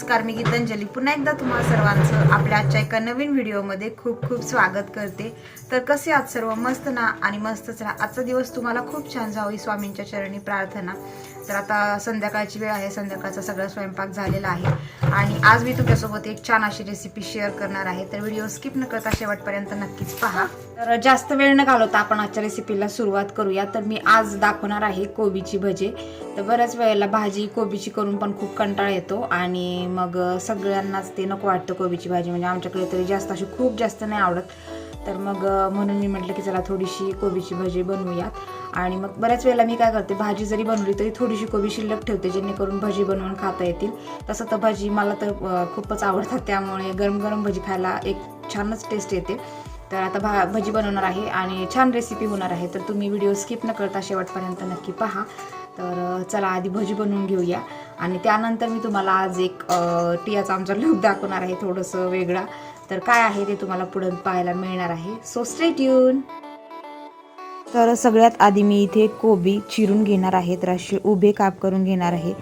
नमस्कार मी गीतांजली. पुन्हा एकदा तुम्हा सर्वांचं आपल्या आजच्या एका नवीन व्हिडिओमध्ये खूप खूप स्वागत करते. तर कसे आज सर्व? मस्त ना? आणि मस्तच राहा. आजचा दिवस तुम्हाला खूप छान जावी स्वामींच्या चरणी प्रार्थना. तर आता संध्याकाळची वेळ आहे. संध्याकाळचा सगळा स्वयंपाक झालेला आहे. आणि आज मी तुमच्यासोबत एक छान अशी रेसिपी शेअर करणार आहे. तर व्हिडिओ स्किप न करता शेवटपर्यंत नक्कीच पहा. तर जास्त वेळ न घालवता आपण आजच्या रेसिपीला सुरुवात करूया. तर मी आज दाखवणार आहे कोबीची भजे. तर बऱ्याच वेळेला भाजी कोबीची करून पण खूप कंटाळा येतो. आणि मग सगळ्यांनाच ते नको वाटतं कोबीची भाजी. म्हणजे आमच्याकडे तरी जास्त अशी खूप जास्त नाही आवडत. तर मग म्हणून मी म्हटलं की चला थोडीशी कोबीची भजी बनवूयात. आणि मग बऱ्याच वेळेला मी काय करते भाजी जरी बनवली तरी थोडीशी कोबी शिल्लक ठेवते जेणेकरून भजी बनवून खाता येतील. तसं तर भाजी मला तर खूपच आवडतात. त्यामुळे गरम गरम भजी खायला एक छानच टेस्ट येते. तर आता भा भजी बनवणार आहे आणि छान रेसिपी होणार आहे. तर तुम्ही व्हिडिओ स्किप न करता शेवटपर्यंत नक्की पहा. तर चला आधी भजी बनवून घेऊया. आणि त्यानंतर मी तुम्हाला आज एक टियाचा आमचा लूक दाखवणार आहे थोडंसं वेगळा. तर काय आहे ते तुम्हाला पुढं पाहायला मिळणार आहे. सो स्ट्रेट ट्यून तर सगळ्यात आधी मी इथे कोबी चिरून घेणार आहे तर असे उभे काप करून घेणार आहे.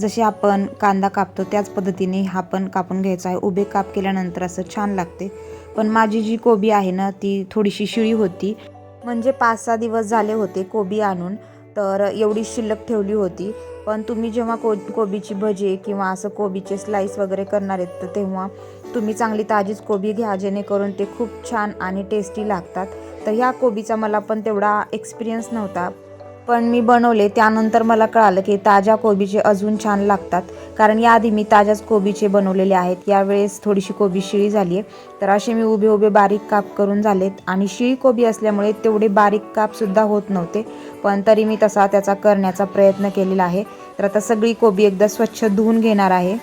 जसे आपण कांदा कापतो त्याच पद्धतीने हा पण कापून घ्यायचा आहे. उभे काप केल्यानंतर असं छान लागते. पण माझी जी कोबी आहे ना ती थोडीशी शिळी होती. म्हणजे पाच सहा दिवस झाले होते कोबी आणून. तर एवढी शिल्लक ठेवली होती. पण तुम्ही जेव्हा को कोबीची भजी किंवा असं कोबीचे स्लाईस वगैरे करणार आहेत तर तेव्हा तुम्ही चांगली ताजीच कोबी घ्या जेणेकरून ते खूप छान आणि टेस्टी लागतात. तर ह्या कोबीचा मला पण तेवढा एक्सपिरियन्स नव्हता. पण मी बनवले त्यानंतर मला कळालं की ताज्या कोबीचे अजून छान लागतात. कारण याआधी मी ताज्याच कोबीचे बनवलेले आहेत. यावेळेस थोडीशी कोबी शिळी झाली आहे तर असे मी उभे उभे बारीक काप करून झालेत. आणि शिळी कोबी असल्यामुळे तेवढे बारीक कापसुद्धा होत नव्हते. पण तरी मी तसा त्याचा करण्याचा प्रयत्न केलेला आहे. तर आता सगळी कोबी एकदा स्वच्छ धुवून घेणार आहे.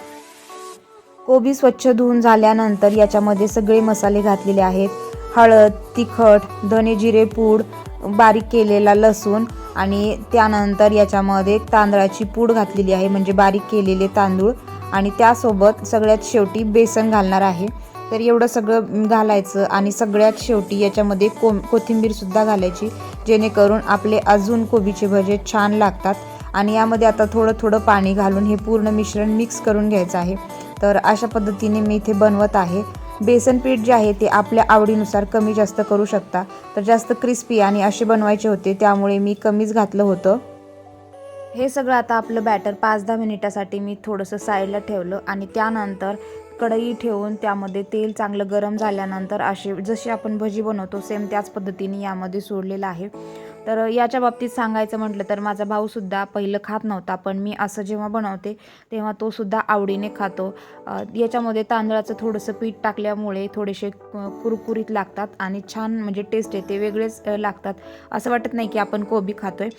कोबी स्वच्छ धुवून झाल्यानंतर याच्यामध्ये सगळे मसाले घातलेले आहेत. हळद तिखट धने जिरे पूड बारीक केलेला लसूण आणि त्यानंतर याच्यामध्ये तांदळाची पूड घातलेली आहे म्हणजे बारीक केलेले तांदूळ. आणि त्यासोबत सगळ्यात शेवटी बेसन घालणार आहे. तर एवढं सगळं घालायचं आणि सगळ्यात शेवटी याच्यामध्ये को कोथिंबीरसुद्धा घालायची जेणेकरून आपले अजून कोबीचे भजे छान लागतात. आणि यामध्ये आता थोडं थोडं पाणी घालून हे पूर्ण मिश्रण मिक्स करून घ्यायचं आहे. तर अशा पद्धतीने मी इथे बनवत आहे. बेसन पीठ जे आहे ते आपल्या आवडीनुसार कमी जास्त करू शकता. तर जास्त क्रिस्पी आणि असे बनवायचे होते त्यामुळे मी कमीच घातलं होतं. हे सगळं आता आपलं बॅटर पाच दहा मिनिटासाठी मी थोडंसं साईडला ठेवलं आणि त्यानंतर कढई ठेवून त्यामध्ये तेल चांगलं गरम झाल्यानंतर असे जशी आपण भजी बनवतो सेम त्याच पद्धतीने यामध्ये सोडलेलं आहे. तर याच्या बाबतीत सांगायचं म्हटलं तर माझा भाऊसुद्धा पहिलं खात नव्हता पण मी असं जेव्हा बनवते तेव्हा तोसुद्धा आवडीने खातो. याच्यामध्ये तांदळाचं थोडंसं पीठ टाकल्यामुळे थोडेसे कुरकुरीत लागतात आणि छान म्हणजे टेस्ट येते वेगळेच लागतात. असं वाटत नाही की आपण कोबी खातोय.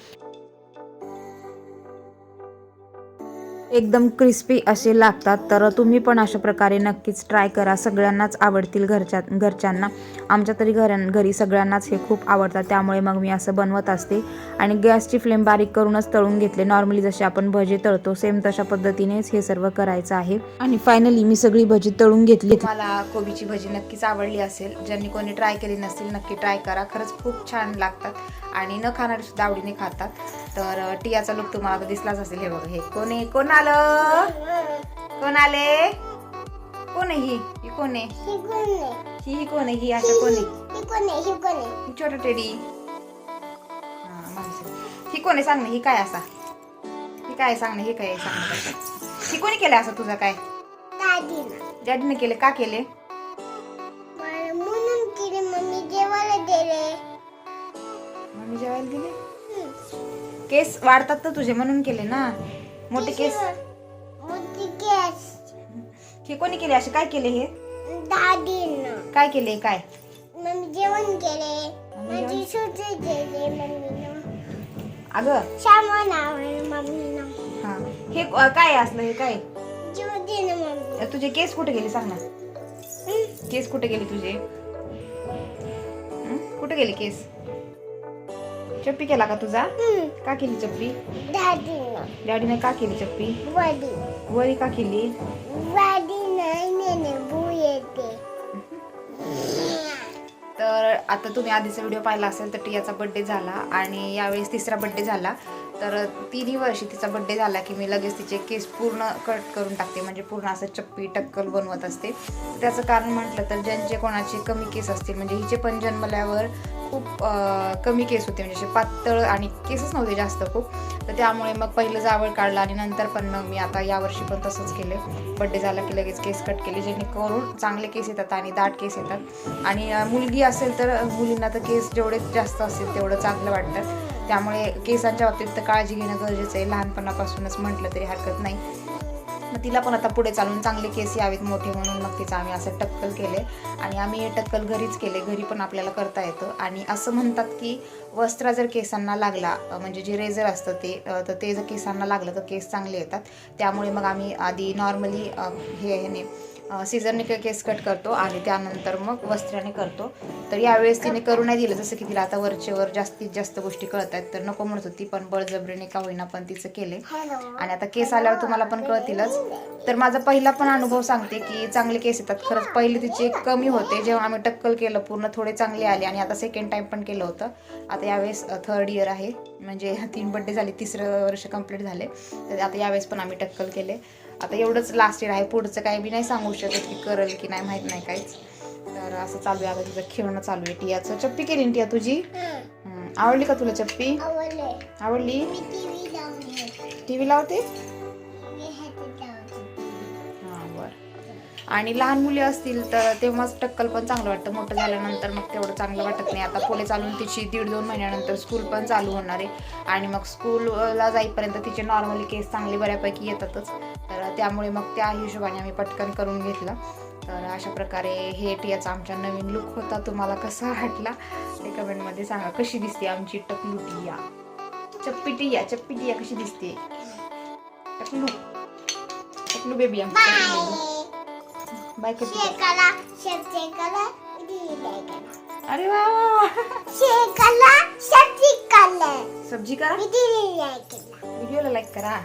एकदम क्रिस्पी असे लागतात. तर तुम्ही पण अशा प्रकारे नक्कीच ट्राय करा. सगळ्यांनाच आवडतील घरच्या घरच्यांना. आमच्या तरी घर घरी सगळ्यांनाच हे खूप आवडतात. त्यामुळे मग मी असं बनवत असते. आणि गॅसची फ्लेम बारीक करूनच तळून घेतले. नॉर्मली जसे आपण भजी तळतो सेम तशा पद्धतीनेच हे सर्व करायचं आहे. आणि फायनली मी सगळी भजी तळून घेतली. मला कोबीची भजी नक्कीच आवडली असेल. ज्यांनी कोणी ट्राय केली नसेल नक्की ट्राय करा. खरंच खूप छान लागतात. आणि न खाणारे सुद्धा आवडीने खातात. तर टियाचा लुक तुम्हाला दिसलाच असेल. हे बघा हे कोणी आहे कोण आलं? कोण आले? कोण ही ही कोण आहे? ही ही कोण आहे? ही अशा कोण आहे? छोटा टेडी हा, कोण आहे? सांग ना ही काय असा? ही काय सांग ना हे काय सांग ही कोणी केलं असं तुझं काय? डॅडीने केले. का केले? म्हणून तिने मम्मी जेवायला दिले. मम्मी जेवायला दिले? केस वाढतात तर तुझे म्हणून केले ना? मोठे केस. मोठी गॅस हे कोणी केले? असे काय केले हे? दादीनं काय केले? काय? मम्मी जेवण केले. माझी सुट्टी दिली मम्मीनं. अगं. सामान आवडलं मम्मीनं. हा. हे काय असलं हे? काय? जेवण दिलं मम्मी. तुझे केस कुठे गेले? सांग ना. केस कुठे गेले तुझे? हं? कुठे गेले केस? चप्पी केला का तुझा. का केली चप्पी? दादीनं. डॅडीने का केली चप्पी? वरी का केली? तर आता तुम्ही आधीचा व्हिडिओ पाहिला असेल तर टियाचा बड्डे झाला आणि यावेळेस तिसरा बड्डे झाला. तर तिन्ही वर्षी तिचा बड्डे झाला की मी लगेच तिचे केस पूर्ण कट करून टाकते. म्हणजे पूर्ण असं चप्पी टक्कल बनवत असते. त्याचं कारण म्हटलं तर ज्यांचे कोणाचे कमी केस असतील म्हणजे हिचे पण जन्मल्यावर खूप कमी केस होते. म्हणजे असे पातळ आणि केसच नव्हते जास्त खूप. तर त्यामुळे मग पहिलं जावळ काढलं आणि नंतर पण मग मी आता यावर्षी पण तसंच केलं बड्डे झाला की लगेच केस कट केले जेणेकरून चांगले केस येतात आणि दाट केस येतात. आणि मुलगी असेल तर मुलींना तर केस जेवढे जास्त असतील तेवढं चांगलं वाटतं. त्यामुळे केसांच्या बाबतीत तर काळजी घेणं गरजेचं आहे. लहानपणापासूनच म्हटलं तरी हरकत नाही. मग तिला पण आता पुढे चालून चांगले केस यावेत मोठे म्हणून मग तिचं आम्ही असं टक्कल केले आणि आम्ही हे टक्कल घरीच केले घरी पण आपल्याला करता येतं. आणि असं म्हणतात की वस्त्र जर केसांना लागला म्हणजे जे रेझर असतं ते तर ते जर केसांना लागलं तर केस चांगले येतात. त्यामुळे मग आम्ही आधी नॉर्मली हे ह्याने सीझरने केस कट करतो आणि त्यानंतर मग वस्त्राने करतो. तर यावेळेस तिने करू नाही दिलं जसं की तिला आता वरचे वर जास्तीत जास्त गोष्टी कळत आहेत तर नको म्हणत होती पण बळजबरीने का होईना पण तिचं केले. आणि आता केस आल्यावर तुम्हाला पण कळतीलच. तर माझा पहिला पण अनुभव सांगते की चांगले केस येतात. खरंच पहिले तिचे कमी होते जेव्हा आम्ही टक्कल केलं पूर्ण थोडे चांगले आले आणि आता सेकंड टाइम पण केलं होतं. आता यावेळेस थर्ड इयर आहे. म्हणजे तीन बड्डे झाले तिसरं वर्ष कंप्लीट झाले. तर आता यावेळेस पण आम्ही टक्कल केले. आता एवढंच लास्ट इयर आहे. पुढचं काही बी नाही सांगू शकत की करेल की नाही माहीत नाही काहीच. तर असं चालू आहे. आता तिचं खेळणं चालू आहे. टियाचं. चप्पी केली टिया तुझी. आवडली का तुला चप्पी? आवडले. टी व्ही लावते? आणि लहान मुले असतील तर तेव्हाच टक्कल पण चांगलं वाटतं. मोठं झाल्यानंतर मग तेवढं चांगलं वाटत नाही. आता पुढे चालून तिची दीड दोन महिन्यानंतर स्कूल पण चालू होणार आहे. आणि मग स्कूलला जाईपर्यंत तिचे नॉर्मली केस चांगले बऱ्यापैकी येतातच. तर त्यामुळे मग त्या हिशोबाने आम्ही पटकन करून घेतलं. तर अशा प्रकारे हे टियाचा आमचा नवीन लुक होता. तुम्हाला कसा वाटला? ते कमेंटमध्ये सांगा. कशी दिसते आमची टकलू टिया चप्पी टिया चप्पी टिया कशी दिसते? टकलू. टकलू बेबी आमची बाय? शेकाला शेकाला अरे वा. शेकाला सब्जी करा. व्हिडिओला लाईक करा.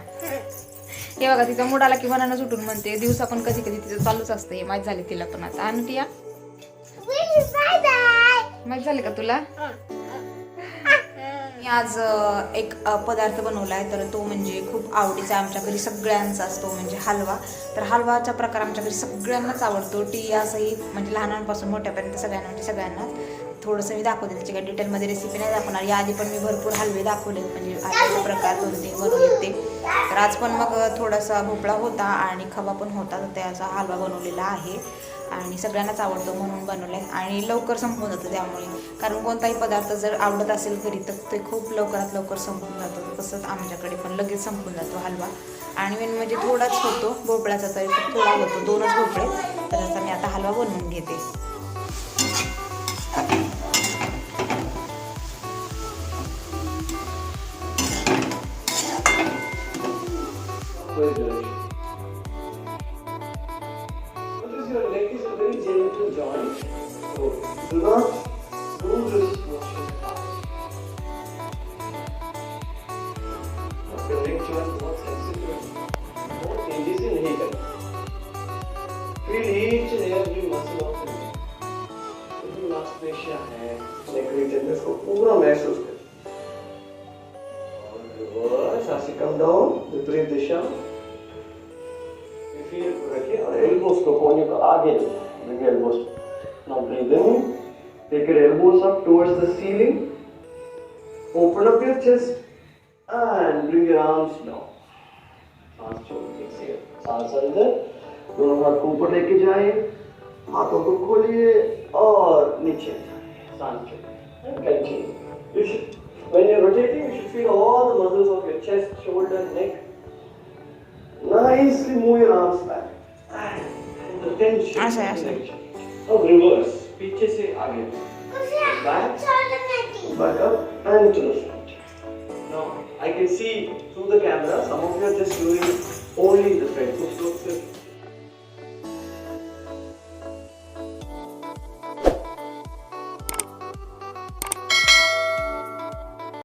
हे बघा तिचा मूड आला की मनानं सुटून म्हणते. दिवसा पण कधी कधी तिचं चालूच असतं. हे माहीत झाले तिला पण आता. आणि टिया माहीत झाले का तुला? मी आज एक पदार्थ बनवला आहे. तर तो म्हणजे खूप आवडीचा आमच्या घरी सगळ्यांचा असतो म्हणजे हलवा. तर हलवाचा प्रकार आमच्या घरी सगळ्यांनाच आवडतो. टी असंही म्हणजे लहानांपासून मोठ्यापर्यंत सगळ्यांना म्हणजे सगळ्यांना. थोडंसं मी दाखवते त्याची काही डिटेलमध्ये रेसिपी नाही दाखवणार. याआधी पण मी भरपूर हलवे दाखवले म्हणजे हलव्याचे प्रकार दोन तीन बनवले ते तर आज पण मग थोडासा भोपळा होता आणि खवा पण होता. तर त्याचा हलवा बनवलेला आहे. आणि सगळ्यांनाच आवडतो म्हणून बनवलं आहे आणि लवकर संपून जातं त्यामुळे. कारण कोणताही पदार्थ जर आवडत असेल घरी तर ते खूप लवकरात लवकर संपून जातो. तसंच आमच्याकडे पण लगेच संपून जातो हलवा. आणि मेन म्हणजे थोडाच होतो भोपळ्याचा तरी थोडा होतो. दोनच भोपळे. तर आता मी आता हलवा बनवून घेते. करेंट करंट बहुत सेंसिटिव है वो तेज़ी से नहीं करते feel each and every muscle of the जो मांसपेशियाँ हैं नेक रीजन को पूरा महसूस करें साँसें कम डाउन विपरीत दिशा फील रखिए और एल्बोस को कोने को आगे लेंगे elbows now breathe in take your elbows up towards the ceiling open up your chest and bring your arms down सांस छोड़िए exhale सांस अंदर दोनों हाथ को ऊपर लेके जाए हाथों को खोलिए और नीचे सांस should when you're rotating, you should feel all the muscles of your chest, shoulder, neck. Nicely move your arms back. And the tension. ऐसा, ऐसा. Now reverse. पीछे से आगे. Back. Back up and to the front. I can see through the camera, some of you are just doing only the front. So, so, so.